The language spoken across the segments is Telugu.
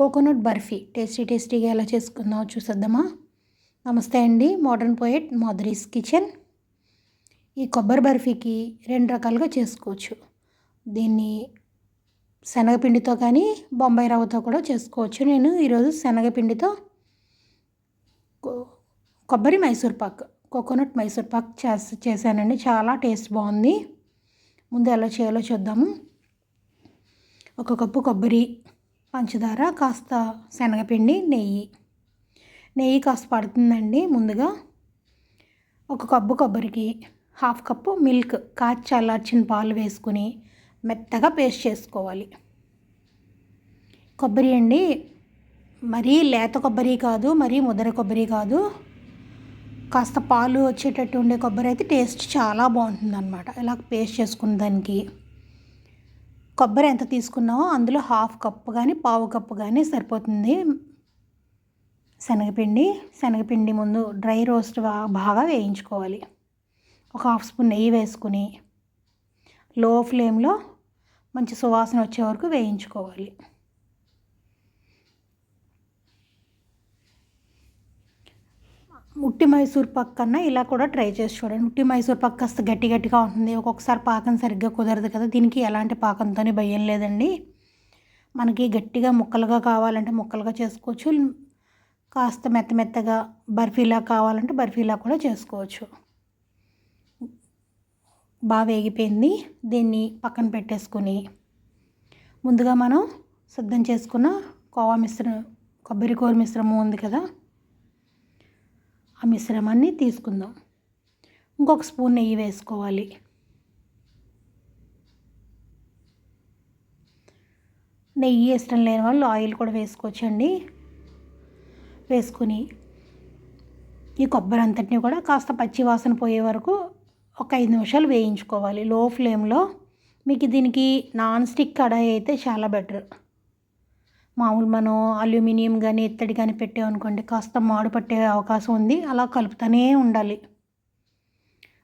కోకోనట్ బర్ఫీ. టేస్టీ టేస్టీగా ఎలా చేసుకుందామో చూసేద్దామా? నమస్తే అండి. Modern poet Madhuri's kitchen. ఈ కొబ్బరి బర్ఫీకి రెండు రకాలుగా చేసుకోవచ్చు. దీన్ని శనగపిండితో కానీ బొంబాయి రవ్వతో కూడా చేసుకోవచ్చు. నేను ఈరోజు శనగపిండితో కొబ్బరి మైసూర్ పాక్ కోకోనట్ మైసూర్ పాక్ చేస్ చేశానండి. చాలా టేస్ట్ బాగుంది. ముందు ఎలా చేయాలో చూద్దాము. ఒక కప్పు కొబ్బరి పంచదార కాస్త శనగపిండి నెయ్యి. నెయ్యి కాస్త పడుతుందండి ముందుగా. ఒక కప్పు కొబ్బరికి హాఫ్ కప్పు మిల్క్ కాచి చల్లార్చిన పాలు వేసుకుని మెత్తగా పేస్ట్ చేసుకోవాలి. కొబ్బరి అండి మరీ లేత కొబ్బరి కాదు మరీ ముదర కొబ్బరి కాదు. కాస్త పాలు వచ్చేటట్టు ఉండే కొబ్బరి అయితే టేస్ట్ చాలా బాగుంటుంది అనమాట ఇలా పేస్ట్ చేసుకున్న దానికి. కొబ్బరి ఎంత తీసుకున్నామో అందులో హాఫ్ కప్పు కానీ పావు కప్పు కానీ సరిపోతుంది. శనగపిండి శనగపిండి ముందు డ్రై రోస్ట్ బాగా వేయించుకోవాలి. ఒక హాఫ్ స్పూన్ నెయ్యి వేసుకుని లో ఫ్లేమ్లో మంచి సువాసన వచ్చే వరకు వేయించుకోవాలి. ఉట్టి మైసూర్ పక్ కన్నా ఇలా కూడా ట్రై చేసి చూడండి. ఉట్టి మైసూర్ పక్ కాస్త గట్టి గట్టిగా ఉంటుంది. ఒక్కొక్కసారి పాకం సరిగ్గా కుదరదు కదా. దీనికి ఎలాంటి పాకంతోనే భయం లేదండి. మనకి గట్టిగా ముక్కలుగా కావాలంటే ముక్కలుగా చేసుకోవచ్చు. కాస్త మెత్త మెత్తగా బర్ఫీలా కావాలంటే బర్ఫీలా కూడా చేసుకోవచ్చు. బాగా వేగిపోయింది. దీన్ని పక్కన పెట్టేసుకుని ముందుగా మనం సిద్ధం చేసుకున్న కోవా మిశ్రమం కొబ్బరి కూర మిశ్రమం ఉంది కదా. ఆ మిశ్రమాన్ని తీసుకుందాం. ఇంకొక స్పూన్ నెయ్యి వేసుకోవాలి. నెయ్యి ఇష్టం లేని వాళ్ళు ఆయిల్ కూడా వేసుకోవచ్చండి. వేసుకుని ఈ కొబ్బరి అంతటిని కూడా కాస్త పచ్చి వాసన పోయే వరకు ఒక ఐదు నిమిషాలు వేయించుకోవాలి. లో ఫ్లేమ్లో. మీకు దీనికి నాన్ స్టిక్ కడాయి అయితే చాలా బెటర్. మామూలు మనం అల్యూమినియం కానీ ఇత్తడి కానీ పెట్టామనుకోండి కాస్త మాడు పట్టే అవకాశం ఉంది. అలా కలుపుతూనే ఉండాలి.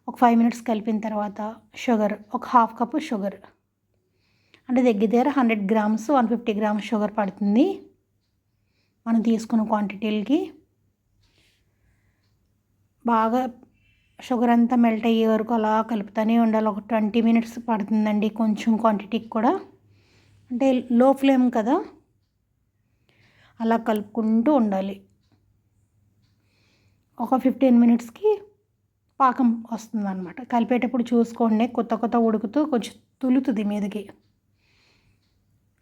ఒక ఫైవ్ మినిట్స్ కలిపిన తర్వాత షుగర్ ఒక హాఫ్ కప్పు షుగర్ అంటే దగ్గర దగ్గర hundred grams one fifty grams sugar పడుతుంది. మనం తీసుకున్న క్వాంటిటీలకి బాగా షుగర్ అంతా మెల్ట్ అయ్యే వరకు అలా కలుపుతూనే ఉండాలి. ఒక ట్వంటీ మినిట్స్ పడుతుందండి కొంచెం క్వాంటిటీకి కూడా. అంటే లో ఫ్లేమ్ కదా. అలా కలుపుకుంటూ ఉండాలి. ఒక ఫిఫ్టీన్ మినిట్స్కి పాకం వస్తుంది అనమాట కలిపేటప్పుడు చూసుకోండి. కొత్త కొత్త ఉడుకుతూ కొంచెం తులుతుంది మీదకి.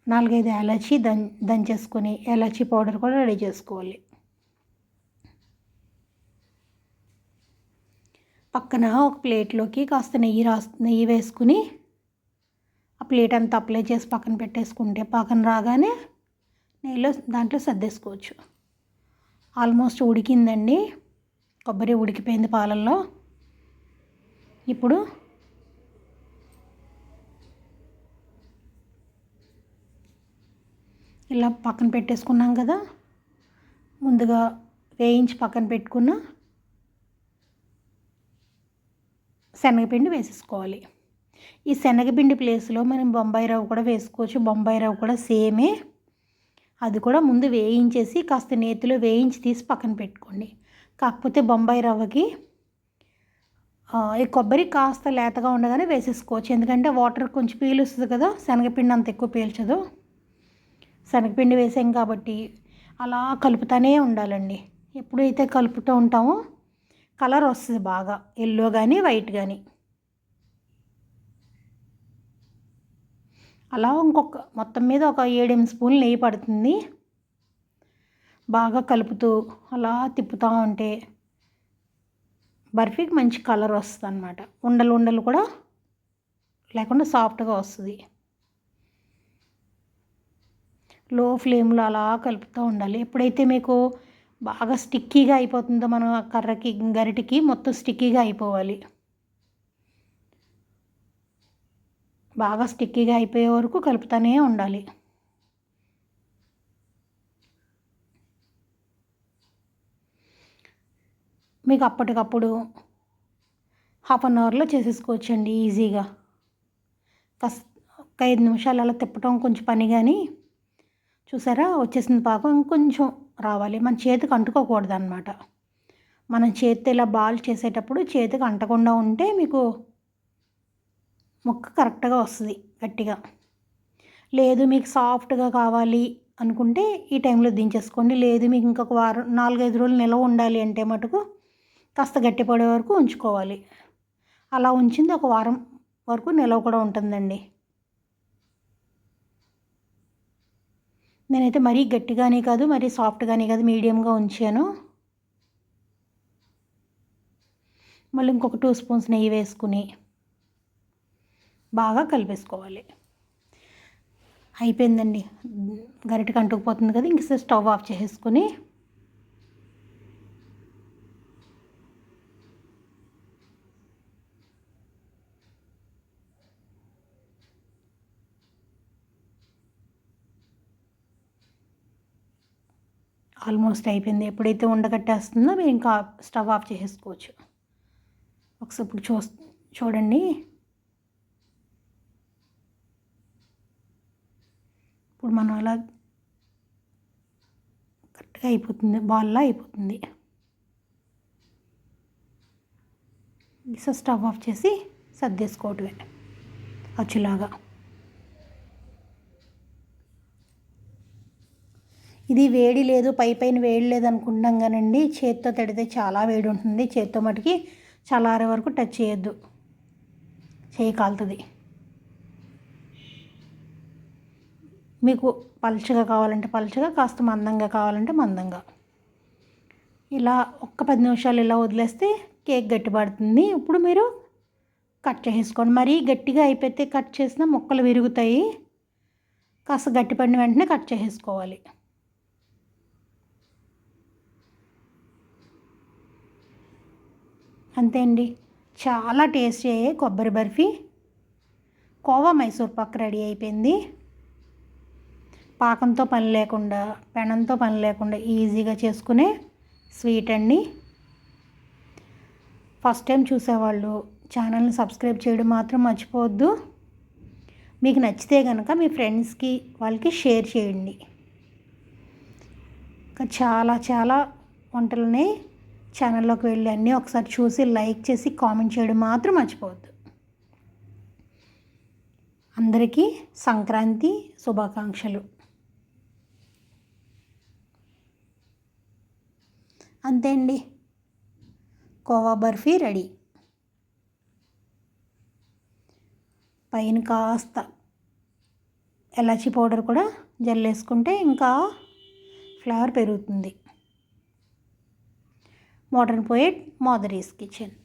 నాలుగైదు ఎలాచి దం దంచేసుకొని ఎలాచి పౌడర్ కూడా రెడీ చేసుకోవాలి. పక్కన ఒక ప్లేట్లోకి కాస్త నెయ్యి రాస్ నెయ్యి వేసుకుని ఆ ప్లేట్ అంతా అప్లై చేసి పక్కన పెట్టేసుకుంటే పక్కన రాగానే నీళ్ళు దాంట్లో సర్దేసుకోవచ్చు. ఆల్మోస్ట్ ఉడికిందండి. కొబ్బరి ఉడికిపోయింది పాలల్లో. ఇప్పుడు ఇలా పక్కన పెట్టేసుకున్నాం కదా. ముందుగా వేయించి పక్కన పెట్టుకున్న శనగపిండి వేసేసుకోవాలి. ఈ శనగపిండి ప్లేస్లో మనం బొంబాయి రవ్వ కూడా వేసుకోవచ్చు. బొంబాయి రవ్వ కూడా సేమే అది కూడా ముందు వేయించేసి కాస్త నేతిలో వేయించి తీసి పక్కన పెట్టుకోండి. కాకపోతే బొంబాయి రవ్వకి ఈ కొబ్బరి కాస్త లేతగా ఉండగానే వేసేసుకోవచ్చు. ఎందుకంటే వాటర్ కొంచెం పీలుస్తుంది కదా శనగపిండి అంత ఎక్కువ పీల్చదు. శనగపిండి వేసాం కాబట్టి అలా కలుపుతూనే ఉండాలండి. ఎప్పుడైతే కలుపుతూ ఉంటామో కలర్ వస్తుంది బాగా ఎల్లో కానీ వైట్ కానీ అలా ఇంకొక మొత్తం మీద ఒక ఏడెనిమిది స్పూన్లు నెయ్యి పడుతుంది. బాగా కలుపుతూ అలా తిప్పుతూ ఉంటే బర్ఫీకి మంచి కలర్ వస్తుంది అనమాట ఉండలు ఉండలు కూడా లేకుండా సాఫ్ట్గా వస్తుంది. లో ఫ్లేమ్లో అలా కలుపుతూ ఉండాలి. ఎప్పుడైతే మీకు బాగా స్టిక్కీగా అయిపోతుందో మనం ఆ కర్రకి గరిటికి మొత్తం స్టిక్కీగా అయిపోవాలి. బాగా స్టిక్కీగా అయిపోయే వరకు కలుపుతూనే ఉండాలి. మీకు అప్పటికప్పుడు హాఫ్ అన్ అవర్లో చేసేసుకోవచ్చండి ఈజీగా. కస్ ఒక ఐదు నిమిషాలు అలా తిప్పటం కొంచెం పని కానీ చూసారా? వచ్చేసింది పాకం ఇంకొంచెం రావాలి. మన చేతికి అంటుకోకూడదు అనమాట మనం చేతితో ఇలా బాల్ చేసేటప్పుడు చేతికి అంటకుండా ఉంటే మీకు ముక్క కరెక్ట్గా వస్తుంది గట్టిగా. లేదు మీకు సాఫ్ట్గా కావాలి అనుకుంటే ఈ టైంలో దించేసుకోండి. లేదు మీకు ఇంకొక వారం నాలుగైదు రోజులు నిల్వ ఉండాలి అంటే మటుకు కాస్త గట్టిపడే వరకు ఉంచుకోవాలి. అలా ఉంచింది ఒక వారం వరకు నిల్వ కూడా ఉంటుందండి. నేనైతే మరీ గట్టిగానే కాదు మరీ సాఫ్ట్గానే కాదు మీడియంగా ఉంచాను. మళ్ళీ ఇంకొక టూ స్పూన్స్ నెయ్యి వేసుకుని బాగా కలిపేసుకోవాలి. అయిపోయిందండి. గరిటకి అంటుకుపోతుంది కదా ఇంక స్టవ్ ఆఫ్ చేసేసుకుని ఆల్మోస్ట్ అయిపోయింది. ఎప్పుడైతే ఉండగట్టేస్తుందో మీరు ఇంకా స్టవ్ ఆఫ్ చేసేసుకోవచ్చు. ఒకసారి ఇప్పుడు చూ చూడండి. ఇప్పుడు మనం అలా కరెక్ట్గా అయిపోతుంది బాల్లా అయిపోతుంది. సో స్టవ్ ఆఫ్ చేసి సర్దేసుకోవటమే అచ్చులాగా. ఇది వేడి లేదు పై పైన వేడి లేదనుకుంటాం కానండి చేత్తో తడితే చాలా వేడి ఉంటుంది చేత్తో మటుకి చల్లారే వరకు టచ్ చేయొద్దు. చేయి కాలుతుంది. మీకు పలుచగా కావాలంటే పలుచగా కాస్త మందంగా కావాలంటే మందంగా. ఇలా ఒక్క పది నిమిషాలు ఇలా వదిలేస్తే కేక్ గట్టి పడుతుంది. ఇప్పుడు మీరు కట్ చేసుకోండి మరీ గట్టిగా అయిపోతే కట్ చేసిన ముక్కలు విరుగుతాయి. కాస్త గట్టిపడిన వెంటనే కట్ చేసేసుకోవాలి. అంతే అండి. చాలా టేస్టీ అయ్యే కొబ్బరి బర్ఫీ. కోవా మైసూర్ పాక్ రెడీ అయిపోయింది. పాకంతో పని లేకుండా పెనంతో పని లేకుండా ఈజీగా చేసుకునే స్వీట్ అండి. ఫస్ట్ టైం చూసేవాళ్ళు ఛానల్ని సబ్స్క్రైబ్ చేయడం మాత్రం మర్చిపోవద్దు. మీకు నచ్చితే కనుక మీ ఫ్రెండ్స్కి వాళ్ళకి షేర్ చేయండి. ఇంకా చాలా చాలా వంటలని ఛానల్లోకి వెళ్ళి అన్నీ ఒకసారి చూసి లైక్ చేసి కామెంట్ చేయడం మాత్రం మర్చిపోవద్దు. అందరికీ సంక్రాంతి శుభాకాంక్షలు. అంతే అండి కోవా బర్ఫీ రెడీ. పైన కాస్త ఎలాచీ పౌడర్ కూడా జల్లేసుకుంటే ఇంకా ఫ్లేవర్ పెరుగుతుంది. Modern poet Madhuri's kitchen.